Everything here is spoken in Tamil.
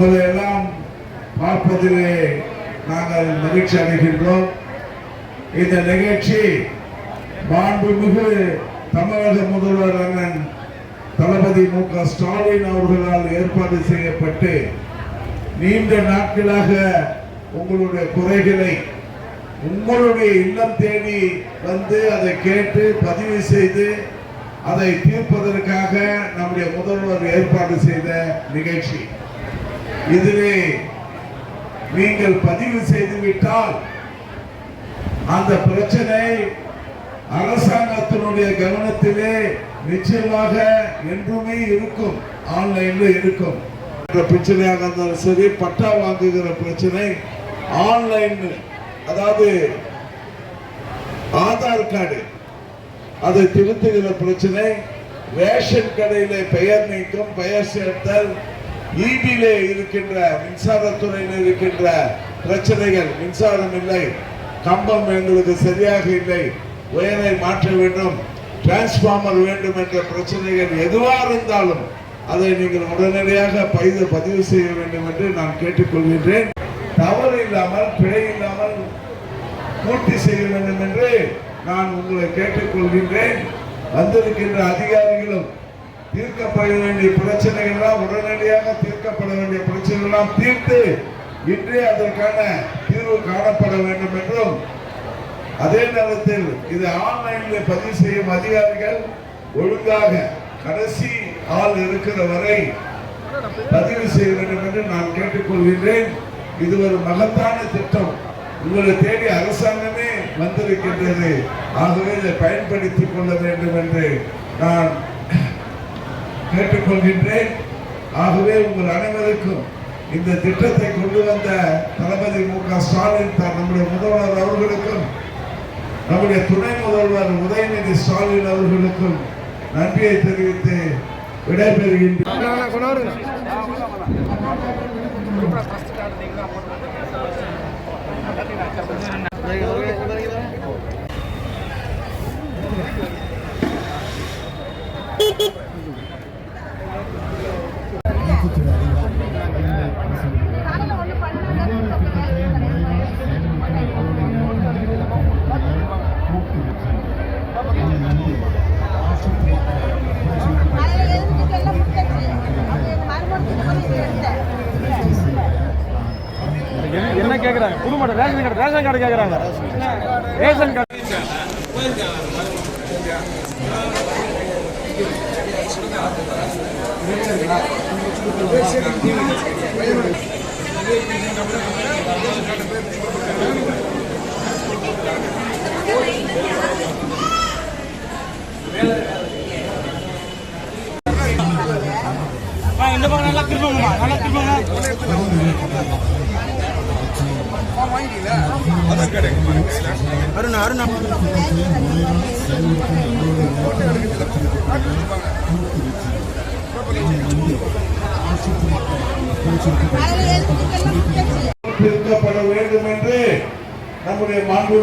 உங்களை எல்லாம் பார்ப்பதிலே நாங்கள் மகிழ்ச்சி அடைகின்றோம். இந்த நிகழ்ச்சி மாண்புமிகு தமிழக முதல்வர் அண்ணன் தளபதி மு க ஸ்டாலின் அவர்களால் ஏற்பாடு செய்யப்பட்டு நீண்ட நாட்களாக உங்களுடைய குறைகளை உங்களுடைய இல்லம் தேடி வந்து அதை கேட்டு பதிவு செய்து அதை தீர்ப்பதற்காக நம்முடைய முதல்வர் ஏற்பாடு செய்த நிகழ்ச்சி. இதிலே நீங்கள் பதிவு செய்து விட்டால் அந்த பிரச்சனை அரசாங்கத்தினுடைய கவனத்திலே நிச்சயமாக என்றுமே இருக்கும் ஆன்லைன்ல இருக்கும். பிரச்சனையாக இருந்தாலும் சரி பட்டா வாங்குகிற பிரச்சனை ஆன்லைன் அதாவது ஆதார் கார்டு அதை திருத்துகிற பிரச்சனை ரேஷன் கடையில பெயர் நீக்கம் பெயர் சேர்த்தல் ஈபியிலே இருக்கின்ற மின்சாரத்துறையில் இருக்கின்ற பிரச்சனைகள் மின்சாரம் இல்லை. கம்பம் எங்களுக்கு சரியாக இல்லை. உயரை மாற்ற வேண்டும். டிரான்ஸ்பார்மர் வேண்டும் என்ற பிரச்சனைகள் எதுவாக இருந்தாலும் அதை நீங்கள் உடனடியாக பதிவு பதிவு செய்ய வேண்டும் என்று நான் கேட்டுக்கொள்கின்றேன். தவறு இல்லாமல் பிழை இல்லாமல் பூர்த்தி செய்ய வேண்டும் என்று நான் உங்களை கேட்டுக்கொள்கின்றேன். வந்திருக்கின்ற அதிகாரிகளும் தீர்க்கப்பட வேண்டிய பிரச்சனைகள் எல்லாம் உடனடியாக தீர்க்கப்பட வேண்டிய பிரச்சனைகள்லாம் தீர்த்து இன்றே அதற்கான தீர்வு காணப்பட வேண்டும் என்றும் அதே நேரத்தில் இது ஆன்லைனில் பதிவு செய்யும் அதிகாரிகள் ஒழுங்காக கடைசி ஆள் இருக்கிற வரை பதிவு செய்ய வேண்டும் என்று நான் கேட்டுக்கொள்கின்றேன். இது ஒரு மகத்தான திட்டம். உங்களை தேடி அரசாங்கமே வந்திருக்கின்றது. ஆகவே இதை பயன்படுத்திக் கொள்ள வேண்டும் என்று நான் கேட்டுக்கொள்கின்றேன். ஆகவே உங்கள் அனைவருக்கும் இந்த திட்டத்தை கொண்டு வந்த தளபதி மு க ஸ்டாலின் தான் நம்முடைய முதல்வர் அவர்களுக்கும் நம்முடைய துணை முதல்வர் உதயநிதி ஸ்டாலின் அவர்களுக்கும் நன்றியை தெரிவித்து விடைபெறுகின்றேன். கார்டு கேட்குறாங்க கேக்குறாங்க. புது model ration card ration card கேட்குறாங்க ரேஷன் கார்டு இந்த பக்கம் நல்லா திரும்புங்கம்மா. நல்லா திரும்புங்க. அருண் அருண் அதில் எதுவும் எல்லாம் முடிஞ்சாச்சு. தீர்க்கப்பட வேண்டும் என்று நம்முடைய மாண்பு